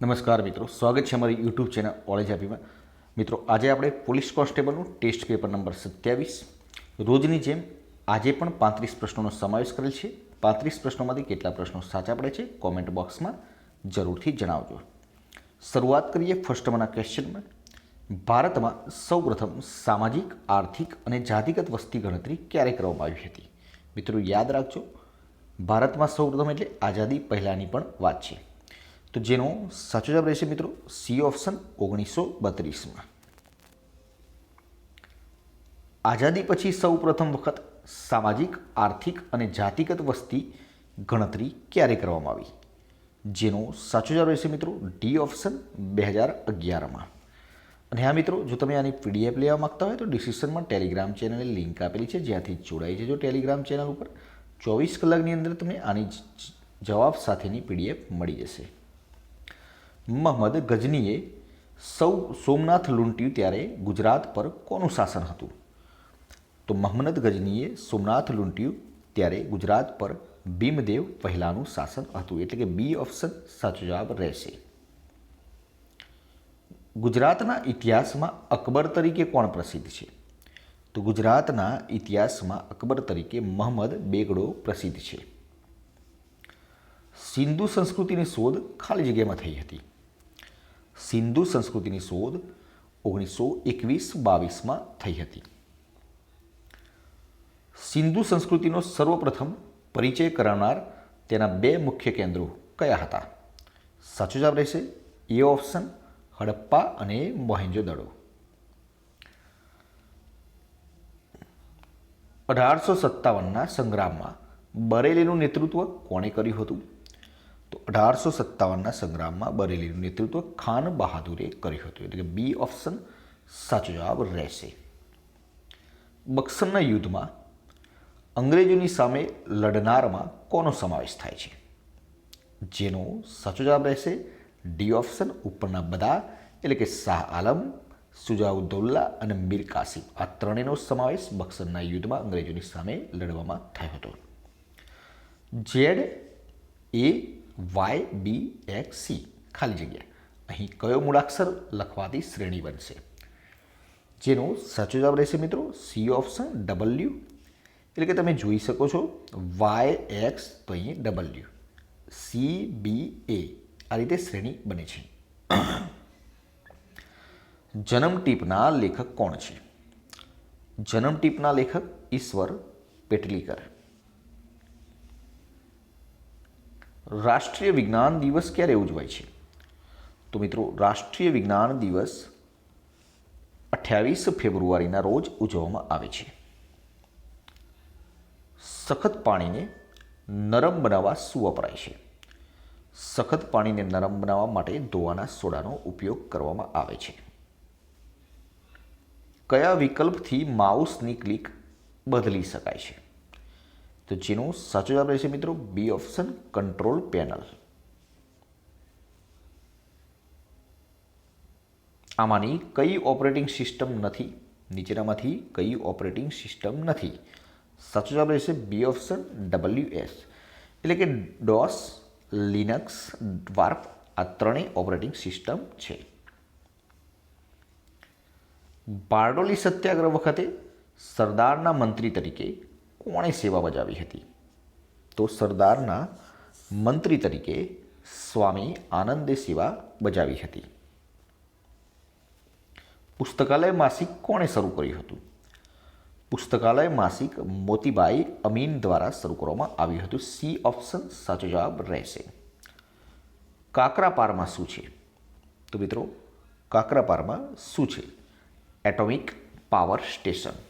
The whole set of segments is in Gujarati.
નમસ્કાર મિત્રો, સ્વાગત છે અમારી યુટ્યુબ ચેનલ ઓલેજ આપીમાં મિત્રો, આજે આપણે પોલીસ કોન્સ્ટેબલનું ટેસ્ટ પેપર નંબર સત્યાવીસ, રોજની જેમ આજે પણ પાંત્રીસ પ્રશ્નોનો સમાવેશ કરેલ છે. પાંત્રીસ પ્રશ્નોમાંથી કેટલા પ્રશ્નો સાચા પડે છે કોમેન્ટ બોક્સમાં જરૂરથી જણાવજો. શરૂઆત કરીએ ફર્સ્ટમાંના ક્વેશ્ચનમાં ભારતમાં સૌપ્રથમ સામાજિક, આર્થિક અને જાતિગત વસ્તી ગણતરી ક્યારે કરવામાં આવી હતી? મિત્રો, યાદ રાખજો, ભારતમાં સૌપ્રથમ એટલે આઝાદી પહેલાંની પણ વાત છે. તો જેનો સાચો જવાબ રહેશે મિત્રો સી ઓપ્શન ઓગણીસો બત્રીસમાં. આઝાદી પછી સૌ પ્રથમ વખત સામાજિક, આર્થિક અને જાતિગત વસ્તી ગણતરી ક્યારે કરવામાં આવી? જેનો સાચો જવાબ રહેશે મિત્રો ડી ઓપ્શન બે હજાર અગિયારમાં. અને હા મિત્રો, જો તમે આની પીડીએફ લેવા માગતા હોય તો ડિસ્ક્રિપ્શનમાં ટેલિગ્રામ ચેનલની લિંક આપેલી છે. જ્યાંથી જોડાઈ જજો ટેલિગ્રામ ચેનલ ઉપર. ચોવીસ કલાકની અંદર તમને આની જવાબ સાથેની પીડીએફ મળી જશે. મહમદ ગજનીએ સૌ સોમનાથ લૂંટ્યું ત્યારે ગુજરાત પર કોનું શાસન હતું? તો મહમદ ગજનીએ સોમનાથ લૂંટ્યું ત્યારે ગુજરાત પર ભીમદેવ પહેલાંનું શાસન હતું. એટલે કે બી ઓપ્શન સાચો જવાબ રહેશે. ગુજરાતના ઇતિહાસમાં અકબર તરીકે કોણ પ્રસિદ્ધ છે? તો ગુજરાતના ઇતિહાસમાં અકબર તરીકે મહમ્મદ બેગડો પ્રસિદ્ધ છે. સિંધુ સંસ્કૃતિની શોધ ખાલી જગ્યામાં થઈ હતી. સિંધુ સંસ્કૃતિની શોધ ઓગણીસો એકવીસ બાવીસમાં થઈ હતી. સિંધુ સંસ્કૃતિનો સર્વપ્રથમ પરિચય કરાવનાર તેના બે મુખ્ય કેન્દ્રો કયા હતા? સાચો જવાબ રહેશે એ ઓપ્શન, હડપ્પા અને મોહેન્જો દડો. અઢારસો સત્તાવનના સંગ્રામમાં બરેલીનું નેતૃત્વ કોણે કર્યું હતું? તો અઢારસો સત્તાવનના સંગ્રામમાં બરેલીનું નેતૃત્વ ખાન બહાદુરે કર્યું હતું. એટલે કે બી ઓપ્શન સાચો જવાબ રહેશે. બક્સરના યુદ્ધમાં અંગ્રેજોની સામે લડનારમાં કોનો સમાવેશ થાય છે? જેનો સાચો જવાબ રહેશે ડી ઓપ્શન ઉપરના બધા, એટલે કે શાહ આલમ, સુજાઉદ્દૌલ્લા અને મીર કાસિમ. આ ત્રણેયનો સમાવેશ બક્સરના યુદ્ધમાં અંગ્રેજોની સામે લડવામાં થયો હતો. Z A Y B X C ખાલી જગ્યા. અહીં કયો મૂળાક્ષર લખવાથી શ્રેણી બનશે? જેનો સાચો જવાબ રહેશે મિત્રો સી ઓપ્શન ડબલ્યુ એટલે કે તમે જોઈ શકો છો વાય એક્સ તો અહીં ડબલ્યુ સી બી એ આ રીતે શ્રેણી બને છે. જન્મ ટીપના લેખક કોણ છે? જન્મ ટીપના લેખક ઈશ્વર પેટલીકર. રાષ્ટ્રીય વિજ્ઞાન દિવસ ક્યારે ઉજવાય છે? તો મિત્રો, રાષ્ટ્રીય વિજ્ઞાન દિવસ અઠ્યાવીસ ફેબ્રુઆરીના રોજ ઉજવવામાં આવે છે. સખત પાણીને નરમ બનાવવા શું વપરાય છે. સખત પાણીને નરમ બનાવવા માટે ધોવાના સોડાનો ઉપયોગ કરવામાં આવે છે. કયા વિકલ્પથી માઉસની ક્લિક બદલી શકાય છે? તો જેનો સાચો જવાબ રહેશે મિત્રો બી ઓપ્શન કંટ્રોલ પેનલ. આમાંની કઈ ઓપરેટિંગ સિસ્ટમ નથી? નીચેનામાંથી કઈ ઓપરેટિંગ સિસ્ટમ નથી? સાચો જવાબ રહેશે બી ઓપ્શન ડબલ્યુ એસ. એટલે કે ડોસ, લિનક્સ વાર્પ આ ત્રણેય ઓપરેટિંગ સિસ્ટમ છે. બારડોલી સત્યાગ્રહ વખતે સરદારના મંત્રી તરીકે કોણે સેવા બજાવી હતી? તો સરદારના મંત્રી તરીકે સ્વામી આનંદે સેવા બજાવી હતી. પુસ્તકાલય માસિક કોણે શરૂ કર્યું હતું? પુસ્તકાલય માસિક મોતીબાઈ અમીન દ્વારા શરૂ કરવામાં આવ્યું હતું. સી ઓપ્શન સાચો જવાબ રહેશે. કાકરાપારમાં શું છે? તો મિત્રો, કાકરાપારમાં શું છે? Atomic power station.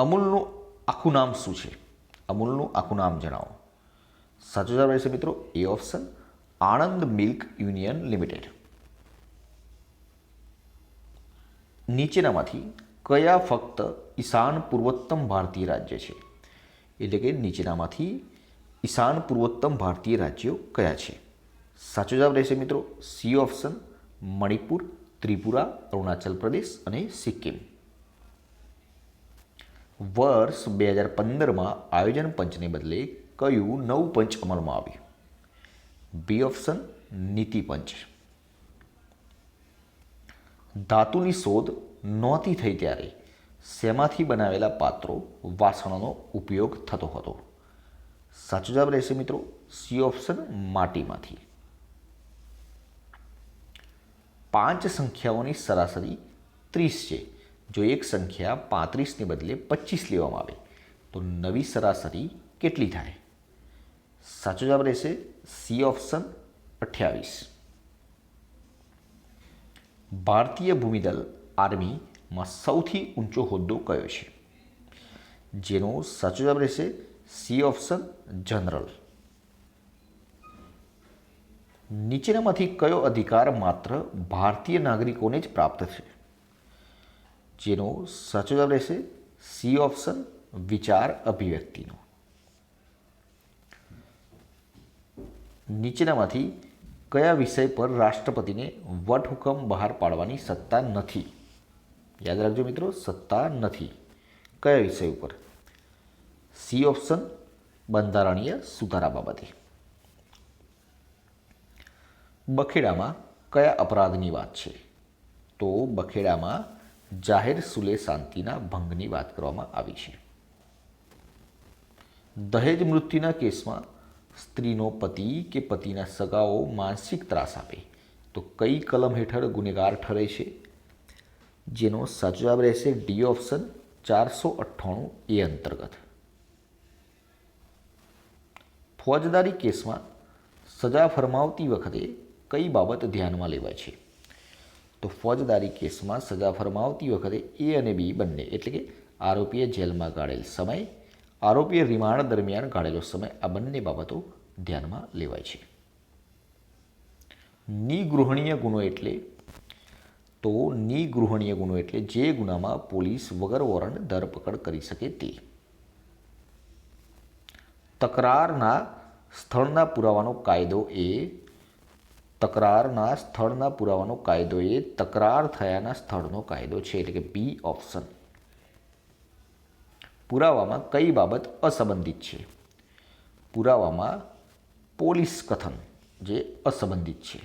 અમૂલનું આખું નામ શું છે? અમૂલનું આખું નામ જણાવો. સાચો જવાબ રહેશે મિત્રો A option, Anand milk union limited. નીચેનામાંથી કયા ફક્ત ઈશાન પૂર્વોત્તમ ભારતીય રાજ્ય છે? એટલે કે નીચેનામાંથી ઈશાન પૂર્વોત્તમ ભારતીય રાજ્યો કયા છે? સાચો જવાબ રહેશે મિત્રો સી ઓપ્શન, મણિપુર, ત્રિપુરા, અરુણાચલ પ્રદેશ અને સિક્કિમ. વર્ષ બે હજાર પંદરમાં આયોજન પંચને બદલે કયું નવું પંચ અમલમાં આવ્યું? બી ઓપ્શન, નીતિ પંચ. ધાતુની શોધ નહોતી થઈ ત્યારે શેમાંથી બનાવેલા પાત્રો વાસણોનો ઉપયોગ થતો હતો. સાચો જવાબ રહેશે મિત્રો, સી ઓપ્શન, માટીમાંથી. પાંચ સંખ્યાઓની સરાસરી ત્રીસ છે. જો એક સંખ્યા પાંત્રીસને બદલે પચીસ લેવામાં આવે, તો નવી સરાસરી કેટલી થાય? સાચો જવાબ રહેશે સી ઓપ્શન અઠ્યાવીસ. ભારતીય ભૂમિદળ આર્મીમાં સૌથી ઊંચો હોદ્દો કયો છે? જેનો સાચો જવાબ રહેશે સી ઓપ્શન જનરલ. નીચેનામાંથી કયો અધિકાર માત્ર ભારતીય નાગરિકોને જ પ્રાપ્ત છે જેનો સાચો જવાબ રહેશે સી ઓપ્શન વિચાર અભિવ્યક્તિનો. નીચેનામાંથી કયા વિષય પર રાષ્ટ્રપતિને વટહુકમ બહાર પાડવાની સત્તા નથી? યાદ રાખજો મિત્રો, સત્તા નથી. કયા વિષય ઉપર? સી ઓપ્શન બંધારણીય સુધારા બાબતે. બખેડામાં કયા અપરાધની વાત છે? તો બખેડામાં જાહેર સુલે શાંતિના ભંગની વાત કરવામાં આવી છે. દહેજ મૃત્યુના કેસમાં સ્ત્રીનો પતિ કે પતિના સગાઓ માનસિક ત્રાસ આપે તો કઈ કલમ હેઠળ ગુનેગાર ઠરે છે? જેનો સાચો જવાબ રહેશે ડી ઓપ્શન ચારસો અઠ્ઠાણું એ અંતર્ગત. ફોજદારી કેસમાં સજા ફરમાવતી વખતે કઈ બાબત ધ્યાનમાં લેવાય છે? તો ફોજદારી કેસમાં સજા ફરમાવતી વખતે એ અને બી બંને, એટલે કે આરોપીએ જેલમાં ગાળેલ સમય, આરોપીએ રિમાન્ડ દરમિયાન ગાળેલો સમય, આ બંને બાબતો ધ્યાનમાં લેવાય છે. નિગૃહણીય ગુનો એટલે, તો નિગૃહણીય ગુનો એટલે જે ગુનામાં પોલીસ વગર વોરંટ ધરપકડ કરી શકે તે. તકરારના સ્થળના પુરાવાનો કાયદો એ તકરારના સ્થળના પુરાવાનો કાયદો એ તકરાર થયાના સ્થળનો કાયદો છે, એટલે કે બી ઓપ્શન પુરાવામાં કઈ બાબત અસંબંધિત છે? પુરાવામાં પોલીસ કથન જે અસંબંધિત છે.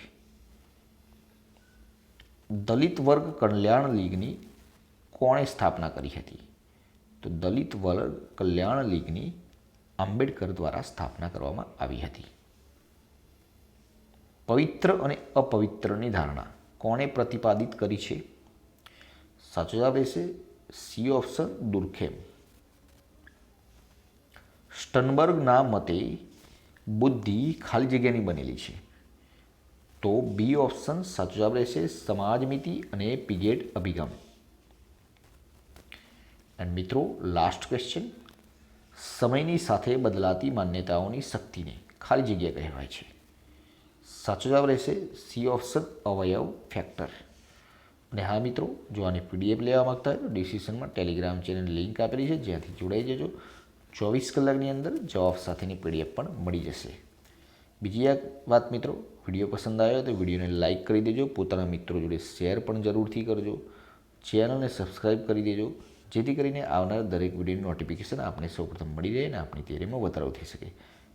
દલિત વર્ગ કલ્યાણ લીગની કોણે સ્થાપના કરી હતી? તો દલિત વર્ગ કલ્યાણ લીગની આંબેડકર દ્વારા સ્થાપના કરવામાં આવી હતી. પવિત્ર અને અપવિત્રની ધારણા. કોણે પ્રતિપાદિત કરી છે? સાચો જવાબ રહેશે સી ઓપ્શન દુર્ખેમ. સ્ટનબર્ગના મતે બુદ્ધિ ખાલી જગ્યાની બનેલી છે. તો બી ઓપ્શન સાચો જવાબ રહેશે સમાજમિતિ અને પિગેટ અભિગમ. એન્ડ મિત્રો, લાસ્ટ ક્વેશ્ચન. સમયની સાથે બદલાતી માન્યતાઓની શક્તિને ખાલી જગ્યા કહેવાય છે. સાચો જવાબ રહેશે સી ઓપ્શન અવયવ ફેક્ટર અને હા મિત્રો, જો આની પીડીએફ લેવા માગતા હોય તો ડિસ્ક્રિપ્શનમાં ટેલિગ્રામ ચેનલ લિંક આપેલી છે, જ્યાંથી જોડાઈ જજો. ચોવીસ કલાકની અંદર જવાબ સાથેની પીડીએફ પણ મળી જશે. બીજી એક વાત મિત્રો, વીડિયો પસંદ આવ્યો તો વિડીયોને લાઇક કરી દેજો, પોતાના મિત્રો જોડે શેર પણ જરૂરથી કરજો. ચેનલને સબસ્ક્રાઈબ કરી દેજો, જેથી કરીને આવનાર દરેક વિડીયોની નોટિફિકેશન આપને સૌપ્રથમ મળી રહે અને આપણી તૈયારીમાં વધારો થઈ શકે.